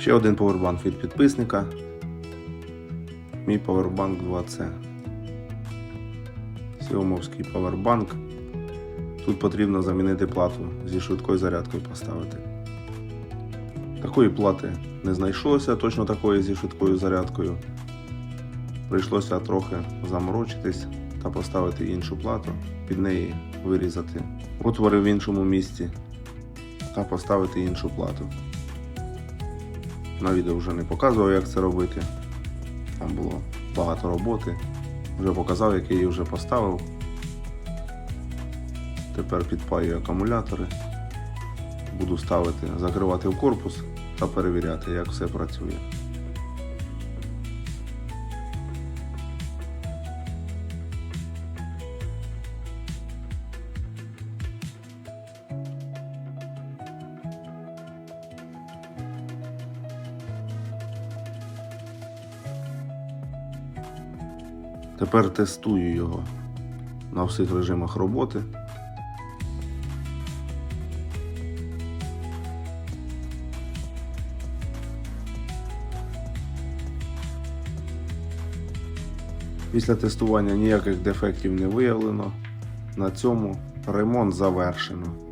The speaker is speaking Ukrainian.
Ще один повербанк від підписника. Мій повербанк 2C. Сіомовський повербанк. Тут потрібно замінити плату зі швидкою зарядкою поставити. Такої плати не знайшлося, точно такої зі швидкою зарядкою. Прийшлося трохи заморочитись та поставити іншу плату, під неї вирізати отвори в іншому місці та поставити іншу плату. На відео вже не показував, як це робити. Там було багато роботи. Вже показав, як я її вже поставив. Тепер підпаю акумулятори. Буду ставити, закривати в корпус та перевіряти, як все працює. Тепер тестую його на всіх режимах роботи. Після тестування ніяких дефектів не виявлено. На цьому ремонт завершено.